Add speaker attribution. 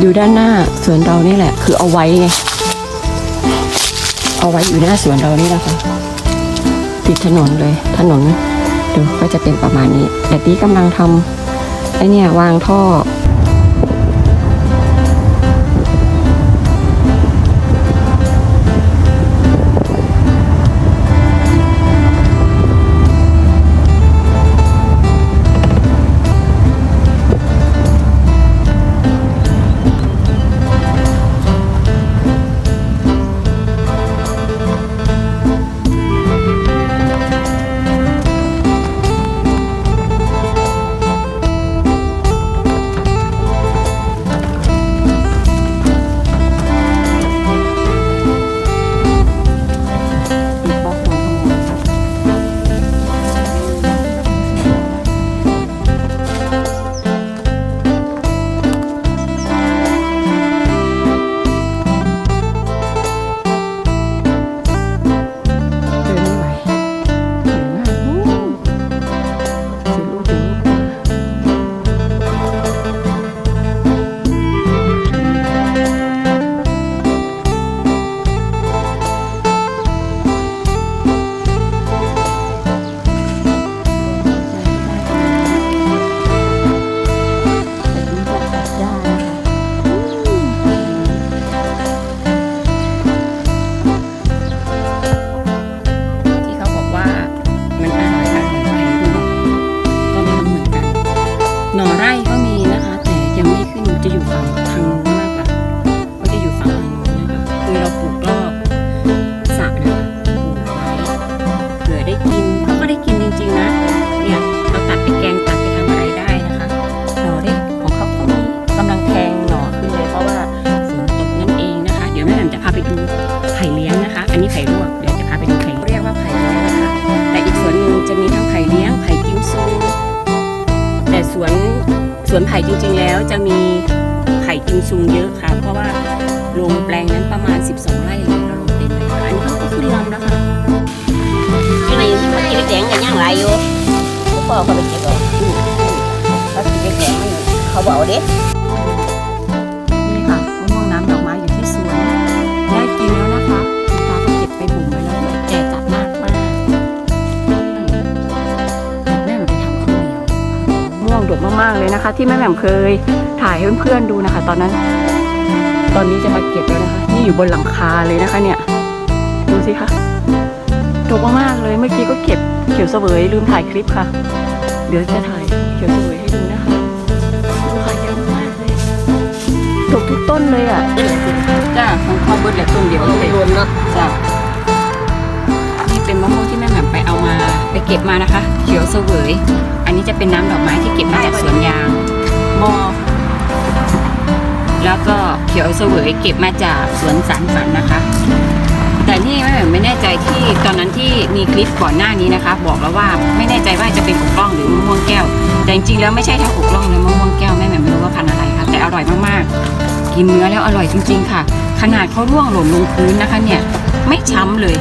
Speaker 1: อยู่ด้านหน้าสวนเรานี่แหละ คือเอาไว้ไง เอาไว้อยู่หน้าสวนเรานี่แหละค่ะติดถนนเลย ถนนดูก็จะเป็นประมาณนี้แต่ที่กำลังทำไอเนี่ยวางท่อ หน่อไร่ก็มีนะคะ แต่ยังไม่ขึ้นจะอยู่ฝั่งทางนู้นมากกว่าก็จะอยู่ฝั่งทางนู้นนะคะคือเราปลูกรอบสระนะคะปลูกไว้เผื่อได้กินเขาก็ได้กินจริงๆนะเนี่ยเราตัดไปแกงตัดไปทำอะไรได้นะคะหน่อเล็กของเขาก็มีกำลังแทงหน่อขึ้นเลยเพราะว่าฝนตกนั่นเองนะคะ เดี๋ยวแม่แหม่มจะพาไปดูไผ่เลี้ยงนะคะ อันนี้ไผ่ลวก วนไผ่จริงๆแล้วจะมีไผ่กิมซุงเยอะค่ะ เพราะว่าลงแปลงนั้นประมาณ 12 ไร่เลยเราลงเต็มเลยค่ะอันนี้เขาก็ขึ้นลำแล้วค่ะ
Speaker 2: cái này nó chỉ cái đèn là nhăn lại vô cũng có có bị chịu rồi nó chỉ cái đèn không bỏ đấy
Speaker 1: นี่ กมากๆเลยนะคะ ที่แม่แหม่มเคยถ่ายให้เพื่อนๆดูนะคะ ตอนนั้น ตอนนี้จะมาเก็บแล้วนะคะนี่อยู่บนหลังคาเลยนะคะ เนี่ย ดูสิคะดกมากๆเลยเมื่อกี้ก็เก็บเขียวเสวยลืมถ่ายคลิปค่ะ เดี๋ยวจะถ่ายเขียวเสวยให้ดูนะคะดูค่ะเยอะมากเลยดกทุกต้นเลยอะจ้าของข้าวเบิร์ดแหละต้นเดียวเลย
Speaker 2: luôn đó
Speaker 1: จ้า เก็บมานะคะ เขียวเสวย อันนี้จะเป็นน้ำดอกไม้ที่เก็บมาจากสวนยางมอแล้วก็เขียวเสวยเก็บมาจากสวนสารฝันนะคะ แต่นี่แม่แหม่ไม่แน่ใจที่ตอนนั้นที่มีคลิปก่อนหน้านี้นะคะ บอกแล้วว่าไม่แน่ใจว่าจะเป็นกุกล้องหรือมะม่วงแก้ว แต่จริงๆแล้วไม่ใช่ทั้งกุกล้องและมะม่วงแก้วแม่แหม่ไม่รู้ว่าพันธุ์อะไรค่ะ แต่อร่อยมากๆ กินเนื้อแล้วอร่อยจริง ๆ ค่ะ ขนาดเขาร่วงหล่นลงพื้นนะคะเนี่ยไม่ช้ำเลย